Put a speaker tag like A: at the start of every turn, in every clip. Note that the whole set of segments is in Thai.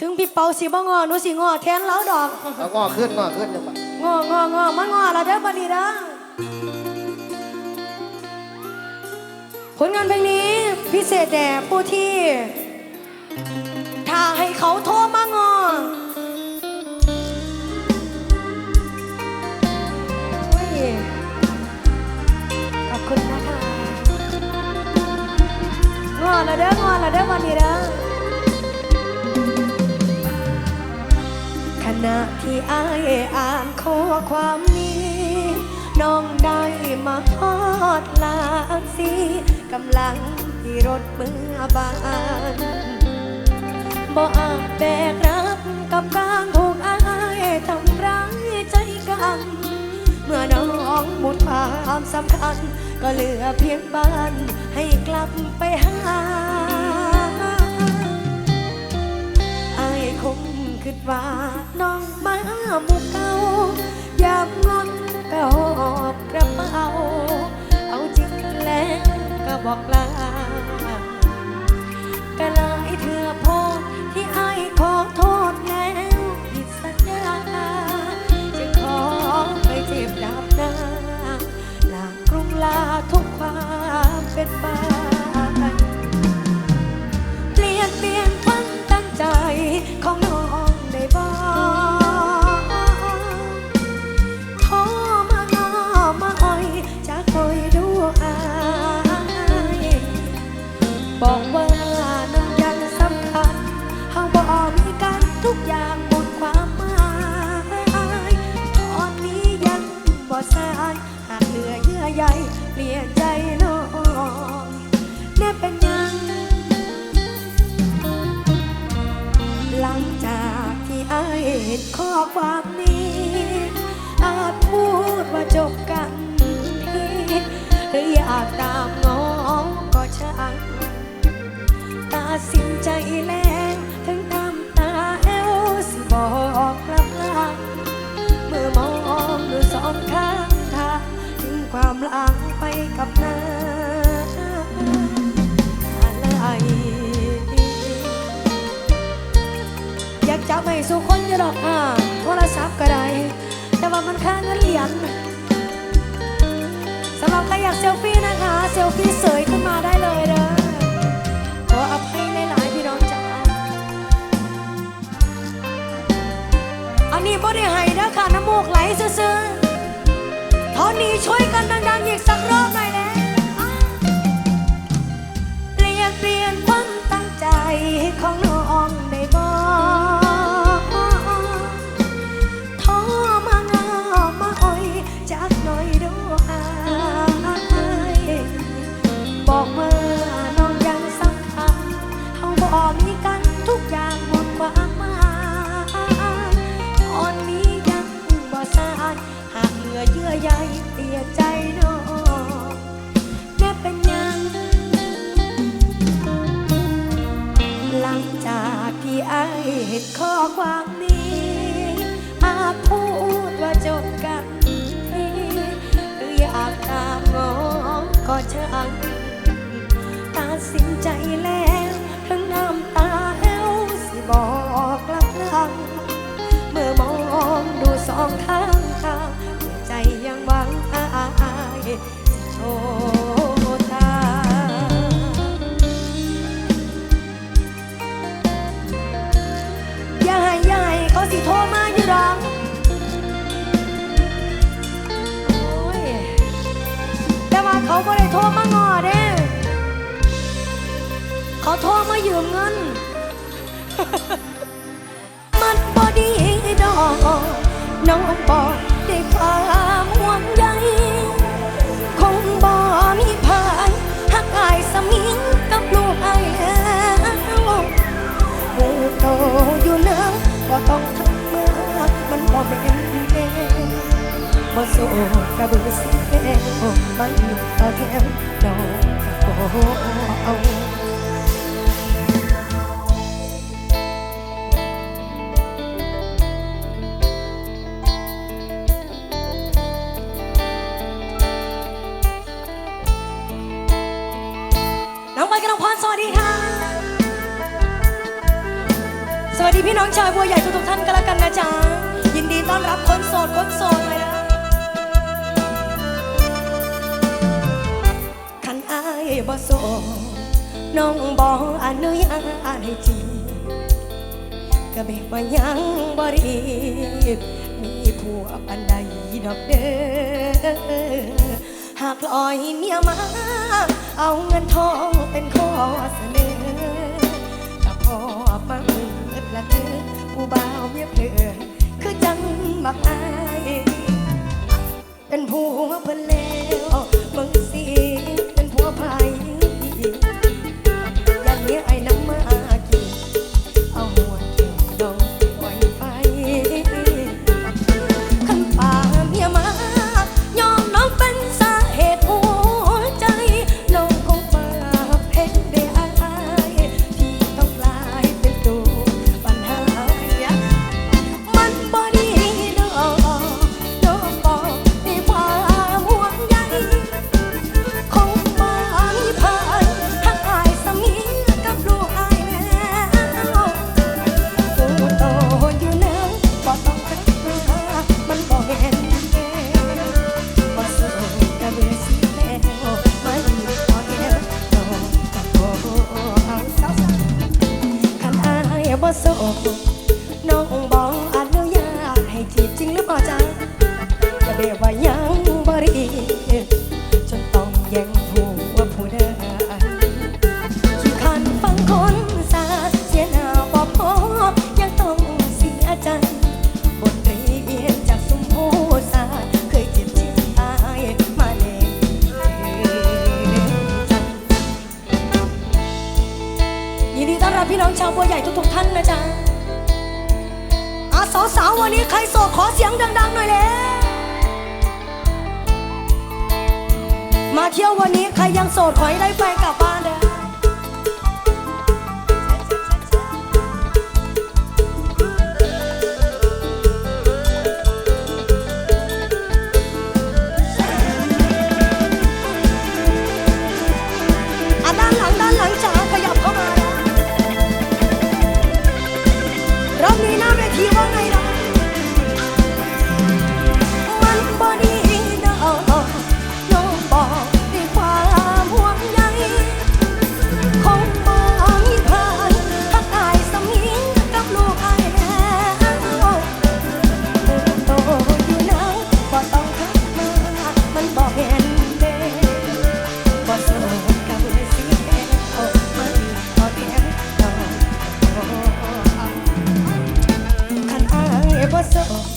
A: ถึงพี่เปาสิบ่งอหนูสิงอแทนแล้วดอก
B: เอางอขึ้นงอขึ้นจังหวะ
A: งององอมางอละเด้อบัดนี้เด้อผลงานเพลงนี้พิเศษแด่ผู้ที่ถ้าให้เขาโทรมางอโอ้ยขอบคุณนะคะงอละเด้องอละเด้อวันนี้เด้อ ขณะที่อายอ่านข้อความนี้ น้องได้มาฮอดลางสีกำลังที่รถเมื่อบานบ่อาจแบกรับกับการถูกอายทำร้ายใจกัน เมื่อน้องหมดความสำคัญ ก็เหลือเพียงบ้านให้กลับไปหา คิดว่าน้องมาหมุกเก่ายามงอนก็อบกระเป๋า เอาจริงแล้วก็บอกลาก็ลายเธอโพดที่ไอายขอโทษแล้วผิดสัญญาจะขอไปเจ็บดับหน้าลากรุงลาทุกความเป็นไป ความนี้อาจพูดว่าจบ ๆเท่านี้ช่วยกันดังๆอีกสักรอบหน่อยแล้วเปลี่ยนเปลี่ยนความตั้งใจให้เขา เขาบ่ได้โทรมางอเด้เขาโทรมายืมเงิน มันบ่ดีดอกน้องบอกได้ความห่วงใยคงบ่มีพายหักอายสมิงกับลูกอายแล้วหูโตอยู่นะก็ต้องทำมากมันบ่แม่นเอง บ่โศกกระบือสิแก้วัม่ตาแก้วดอกกระโเอาวัสดีพี่น้องชาวบัวใหญ่ทุกท่านก็แล้วกันนะจ๊ะ ยินดีต้อนรับคนโสดคนโสดเลยนะ บ่สงน้องบอกอนุญาตให้จีก็เบิกว่ายังบ่รีบมีผัวปันใดดอกเด้อหากลอยเมียมา เอาเงินทองเป็นข้อเสนอกับพอมาเมื่อละเธอผู้บ่าวเมียเพลอคือจังมักอาย
C: เป็
A: นผัวเพิ่นแล้ Oh. 不 Yes, sir.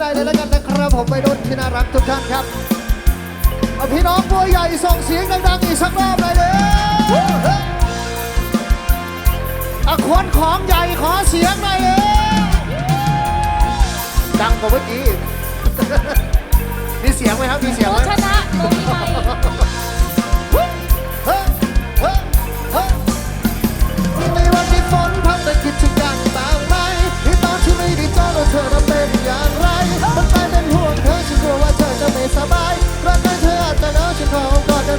A: ได้เลยแล้วกันนะครับ
B: ผมไปดนที่น่ารักทุกท่านครับเอาพี่น้องตัวใหญ่ส่งเสียงดังๆอีกสักรอบเลยเด้ออาคนของใหญ่ขอเสียงหน่อยเด้อดังกว่าเมื่อกี้มีเสียงไหมครับมีเสียง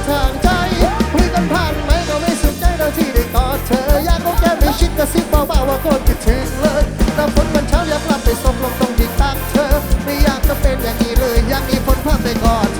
B: ทางใจคุยกันผ่านไหมก็ไม่สนใจเราที่ได้กอดเธอ อยากก็แก้ไม่ชิดกระซิบเบาๆว่าคนคิดถึงเลยแต่ผลมันเช้าอยากกลับไปสบลงตรงที่ตักเธอ ไม่อยากจะเป็นอย่างนี้เลย อยากมีผลภาพได้กอดเธอ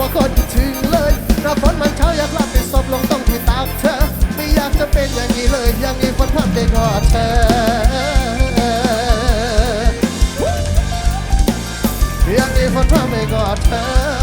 B: ว่าคนถึงเลยหน้าฝนมันเช้าอยากหลับไปสอบลงต้องที่ตากเธอ ไม่อยากจะเป็นอย่างนี้เลยยั
C: งมี
B: คนพลาดไปก็เธอยังมีคนทลาดไปก็เธอ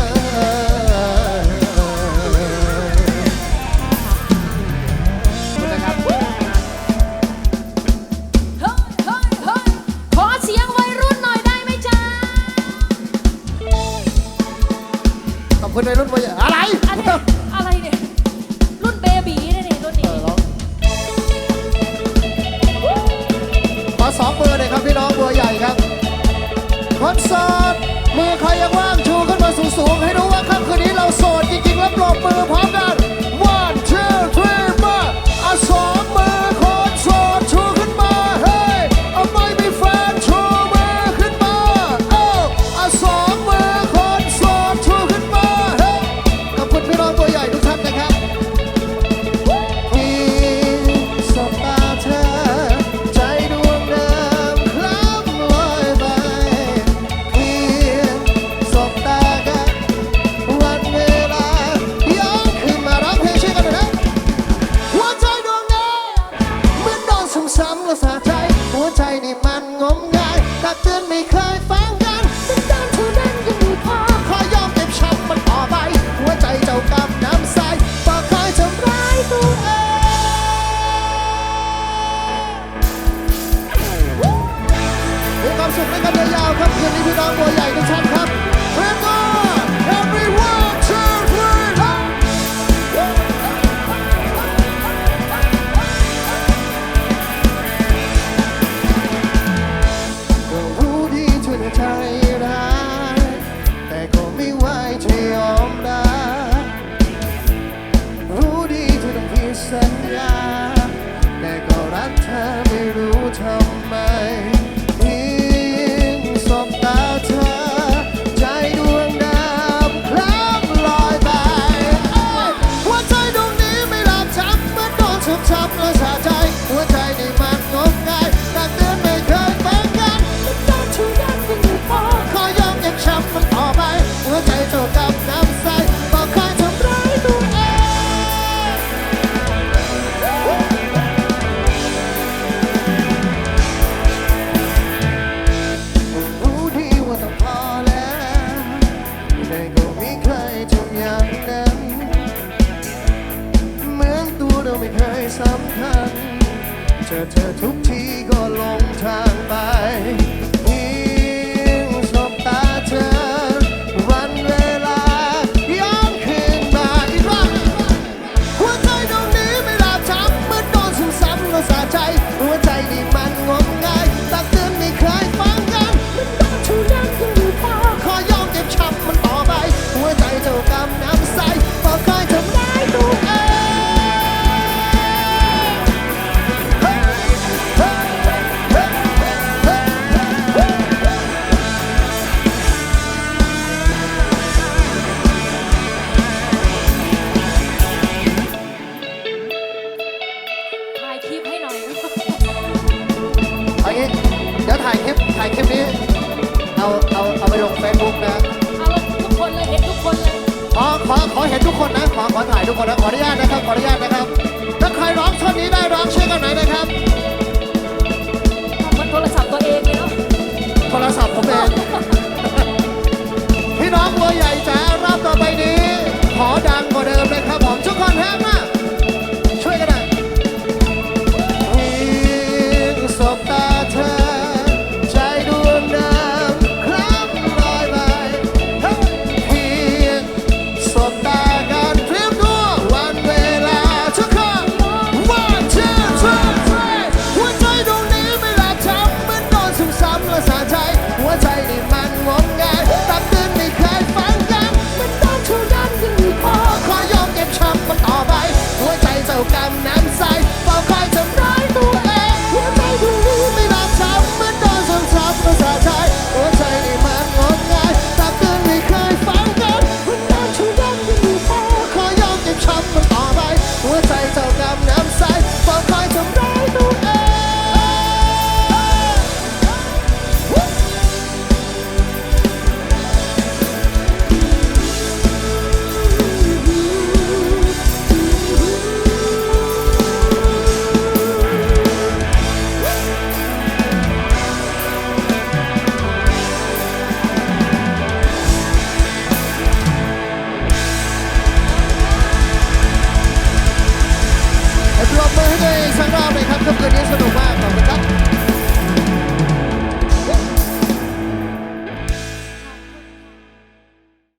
B: was a tired?